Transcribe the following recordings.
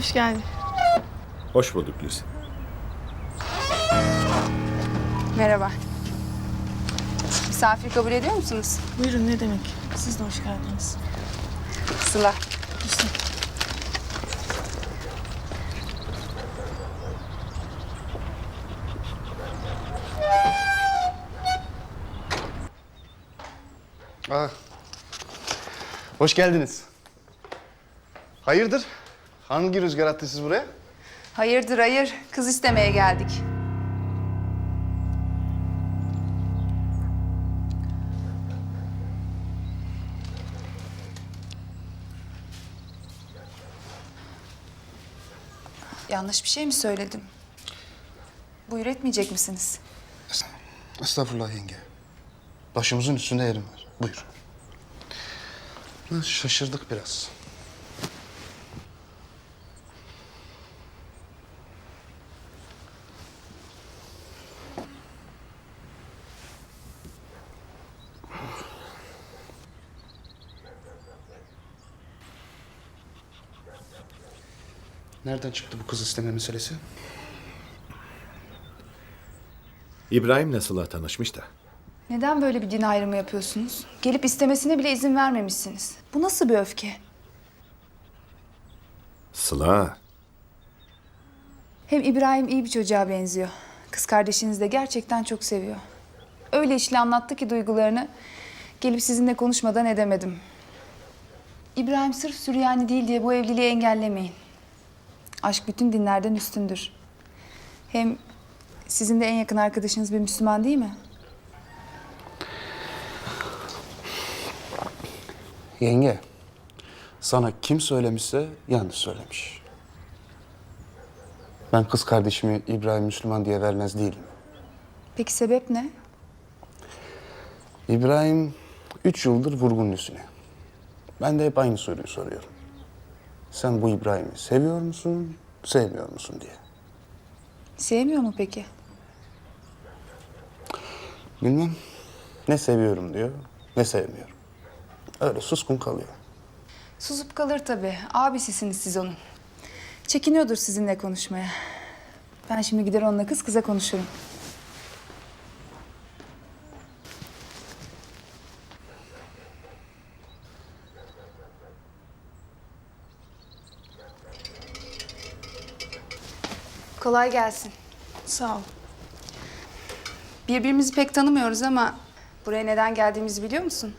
Hoş geldin. Hoş bulduk Lucy. Merhaba. Misafir kabul ediyor musunuz? Buyurun ne demek? Siz de hoş geldiniz. Sıla. İşte. Aa, hoş geldiniz. Hayırdır? Hangi rüzgar attı siz buraya? Hayırdır hayır. Kız istemeye geldik. Yanlış bir şey mi söyledim? Buyur etmeyecek misiniz? Estağfurullah yenge. Başımızın üstünde yerim var. Buyur. Şaşırdık biraz. Nereden çıktı bu kız isteme meselesi? İbrahim'le Sıla tanışmış da. Neden böyle bir din ayrımı yapıyorsunuz? Gelip istemesine bile izin vermemişsiniz. Bu nasıl bir öfke? Sıla, Hem İbrahim iyi bir çocuğa benziyor. Kız kardeşiniz de gerçekten çok seviyor. Öyle içli anlattı ki duygularını gelip sizinle konuşmadan edemedim. İbrahim sırf Süryani değil diye bu evliliği engellemeyin. Aşk bütün dinlerden üstündür. Hem sizin de en yakın arkadaşınız bir Müslüman değil mi? Yenge, sana kim söylemişse yanlış söylemiş. Ben kız kardeşimi İbrahim Müslüman diye vermez değilim. Peki sebep ne? İbrahim üç yıldır vurgun üstüne. Ben de hep aynı soruyu soruyorum. Sen bu İbrahim'i seviyor musun, sevmiyor musun diye. Sevmiyor mu peki? Bilmem. Ne seviyorum diyor, ne sevmiyorum. Öyle suskun kalıyor. Susup kalır tabii. Abisisiniz siz onun. Çekiniyordur sizinle konuşmaya. Ben şimdi gider onunla kız kıza konuşurum. Kolay gelsin. Sağ ol. Birbirimizi pek tanımıyoruz ama buraya neden geldiğimizi biliyor musun?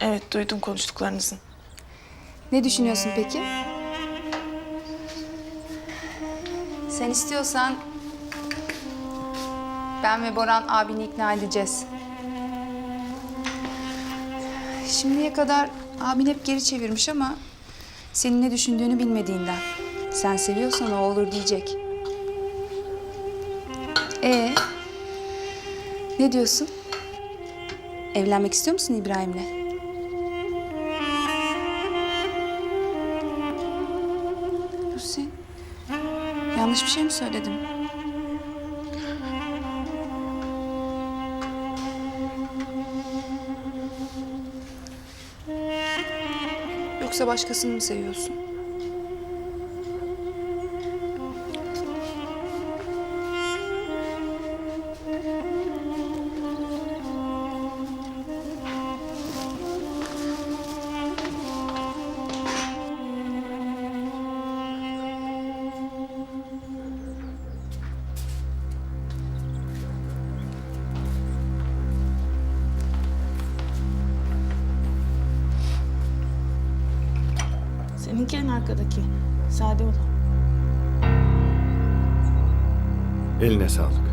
Evet duydum konuştuklarınızı. Ne düşünüyorsun peki? Sen istiyorsan ben ve Boran abini ikna edeceğiz. Şimdiye kadar abin hep geri çevirmiş ama senin ne düşündüğünü bilmediğinden. Sen seviyorsan o olur diyecek. Ee, ne diyorsun? Evlenmek istiyor musun İbrahim'le? Lucy, yanlış bir şey mi söyledim? Yoksa başkasını mı seviyorsun? Seninki en arkadaki. Sade olan. eline sağlık.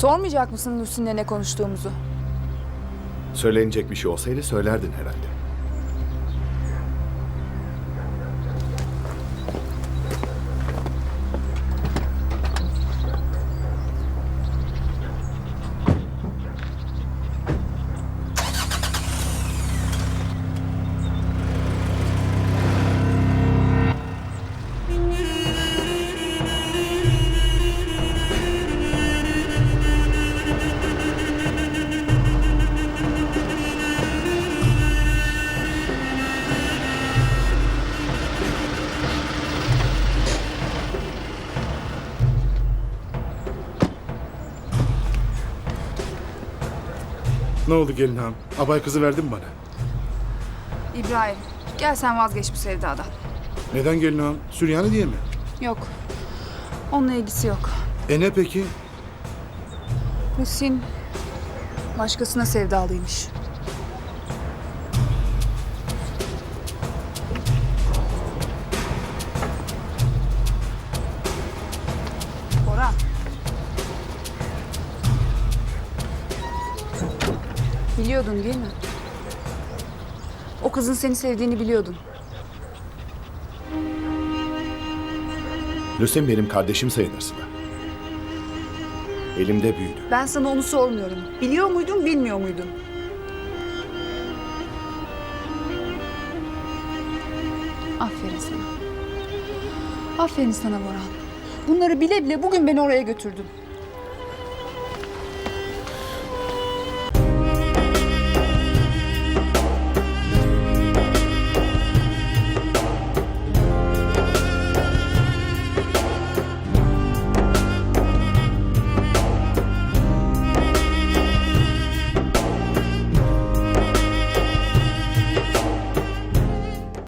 Sormayacak mısın Lucy'ninle ne konuştuğumuzu? Söylenecek bir şey olsaydı söylerdin herhalde. Ne oldu gelin ağam? Abay kızı verdin mi bana? İbrahim, gel sen vazgeç bu sevdadan. Neden gelin ağam? Süryani diye mi? Yok. Onunla ilgisi yok. E ne peki? Hüseyin başkasına sevdalıymış. Biliyordun değil mi? O kızın seni sevdiğini biliyordun. Lucy'm benim kardeşim sayılır Sıla. Elimde büyüdü. Ben sana onu sormuyorum. Biliyor muydun, bilmiyor muydun? Aferin sana. Aferin sana Boran. Bunları bile bile bugün beni oraya götürdün.